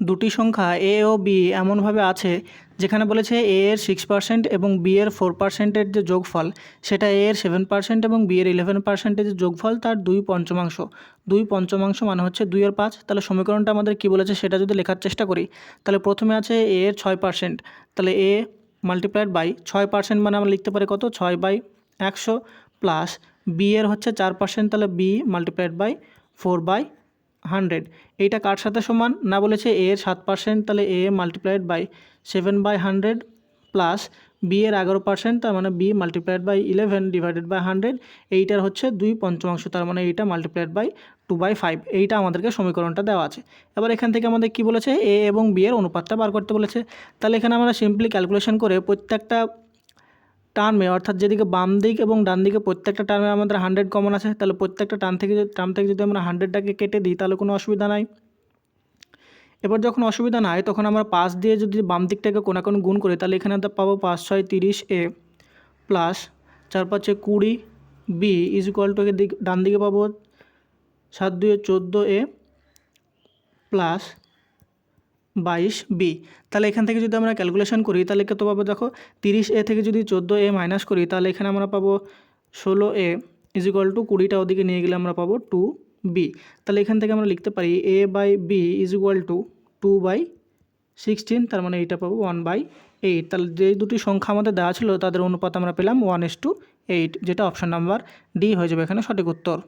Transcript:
দুটি সংখ্যা এ ও বি এমনভাবে আছে, যেখানে বলেছে এ এর সিক্স পার্সেন্ট এবং বি এর ফোর পার্সেন্টের যে যোগফল, সেটা এ এর সেভেন পার্সেন্ট এবং বি এর ইলেভেন পার্সেন্টের যে যোগফল, তার দুই পঞ্চমাংশ। দুই পঞ্চমাংশ মানে হচ্ছে দুইয়ের পাঁচ। তাহলে সমীকরণটা আমাদের কী বলেছে সেটা যদি লেখার চেষ্টা করি, তাহলে প্রথমে আছে এ এর ছয় পার্সেন্ট তাহলে এ মাল্টিপ্লাইড বাই ছয় পার্সেন্ট মানে আমরা লিখতে পারি কত? ছয় বাই একশো প্লাস বি এর হচ্ছে চার পার্সেন্ট তাহলে B multiplied by four by hundred. এইটা কার সাথে সমান? না বলেছে এ এর সাত পার্সেন্ট তাহলে A multiplied by seven by hundred plus B এর এগারো পার্সেন্ট তার মানে B multiplied by eleven divided by hundred এইটার হচ্ছে দুই পঞ্চমাংশ, তার মানে এইটা multiplied by two by five এইটা আমাদেরকে সমীকরণটা দেওয়া আছে। এবার এখান থেকে আমাদের কি বলেছে? এ এবং বি এর অনুপাতটা বার করতে বলেছে। তাহলে এখানে আমরা সিম্পলি ক্যালকুলেশন করে প্রত্যেকটা টার্মে, অর্থাৎ যেদিকে বাম দিক এবং ডান দিকে প্রত্যেকটা টার্মে আমাদের হান্ড্রেড কমন আছে, তাহলে প্রত্যেকটা টার্ম থেকে টার্ম থেকে যদি আমরা হান্ড্রেডটাকে কেটে দিই, তাহলে কোনো অসুবিধা নাই। এবার যখন অসুবিধা নাই, তখন আমরা পাঁচ দিয়ে যদি বাম দিকটাকে কোনো কোনো গুণ করি, তাহলে এখানে আমরা পাবো পাঁচ, ছয়, তিরিশ, এ প্লাস চার, পাঁচে কুড়ি, বি ইজ ইকুয়াল টু দিক, ডান দিকে পাবো সাত দুয়ে চোদ্দ, এ প্লাস বাইশ বি। তাহলে এখান থেকে যদি আমরা ক্যালকুলেশন করি, তাহলে কত পাবো দেখো? তিরিশ এ থেকে যদি চোদ্দ এ মাইনাস করি, তাহলে এখানে আমরা পাবো ষোলো এ ইজ ইকুয়াল টু কুড়িটা ওদিকে নিয়ে গেলে আমরা পাবো টু বি তাহলে এখান থেকে আমরা লিখতে পারি A by B is equal to two by sixteen তার মানে এইটা পাবো ওয়ান বাই এইট তাহলে যে দুটি সংখ্যা আমাদের দেওয়া ছিল, তাদের অনুপাত আমরা পেলাম ওয়ান এস টু এইট যেটা অপশান নাম্বার ডি হয়ে যাবে এখানে সঠিক উত্তর।